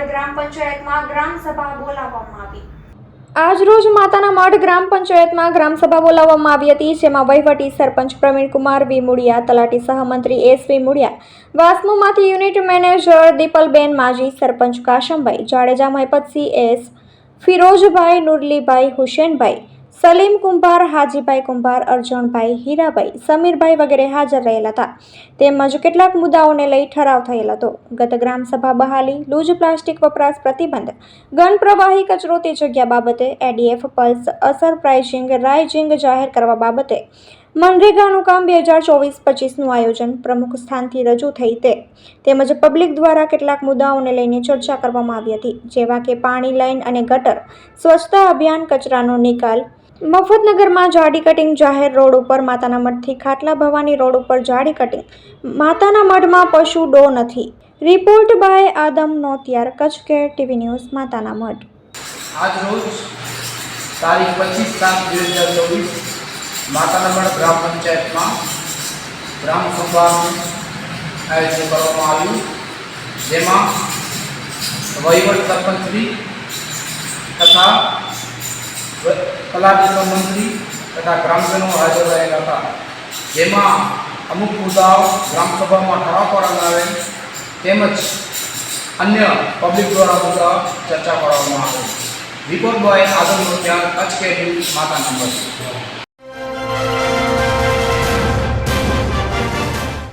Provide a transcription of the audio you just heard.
માતર ગ્રામ પંચાયતમાં ગ્રામ સભા બોલાવવામાં આવી. આજરોજ માતાના મઢ ગ્રામ પંચાયતમાં ગ્રામસભા બોલાવવામાં આવી હતી, જેમાં વહીવટી સરપંચ પ્રવીણકુમાર, વી મુડિયા, તલાટી સહમંત્રી એસ વી મુડિયા, વાસ્મોમાંથી યુનિટ મેનેજર દીપલબેન માજી, સરપંચ કાશમભાઈ, જાડેજા મહેપતસિંહ એસ, ફિરોજભાઈ, નુરલીભાઈ, હુસેનભાઈ સલીમ કુંભાર, હાજીભાઈ કુંભાર અર્જણભાઈ હીરાભાઈ, સમીરભાઈ વગેરે હાજર રહેલા હતા. તેમજ કેટલાક મુદ્દાઓને લઈ ઠરાવ થયેલ હતો. ગત ગ્રામસભા બહાલી, લૂજ પ્લાસ્ટિક વપરાશ પ્રતિબંધ ગન પ્રવાહી કચરો તે જગ્યા બાબતે એડીએફ, પલ્સ, અસર પ્રાઇઝિંગ, રાઇઝિંગ જાહેર કરવા બાબતે મનરેગાનું કામ બે હજાર ચોવીસ પચીસનું આયોજન પ્રમુખ સ્થાનથી રજૂ થઈ તે. તેમજ પબ્લિક દ્વારા કેટલાક મુદ્દાઓને લઈને ચર્ચા કરવામાં આવી હતી, જેવા કે પાણી લાઇન અને ગટર, સ્વચ્છતા અભિયાન, કચરાનો નિકાલ મફતનગરમાં જાડી કટિંગ જાહેર રોડ ઉપર માતાના મઠથી ખાટલા ભવાની રોડ ઉપર જાડી કટિંગ. માતાના મઢમાં પશુ ડો નથી. Report by Adam Notiyar, Kutch K TV news માતાના મઢ આજ રોજ તારીખ પચીસ સાત બે હજાર ચોવીસ માતાનામઢ ગ્રામ પંચાયતમાં ગ્રામ સભાનું આયોજન કરવામાં આવ્યું. જેમાં વહીવટ સરપંચશ્રી તથા વ- મંત્રી તથા ગ્રામજનો હાજર રહેલા હતા. જેમાં અમુક મુદ્દાઓ ગ્રામસભામાં ઠરાવ કરવામાં આવે તેમજ અન્ય પબ્લિક દ્વારા મુદ્દા ચર્ચા કરવામાં આવે. રિપોર્ટ બોય આદમ ધ્યાન કચ્છ કે માતા નંબર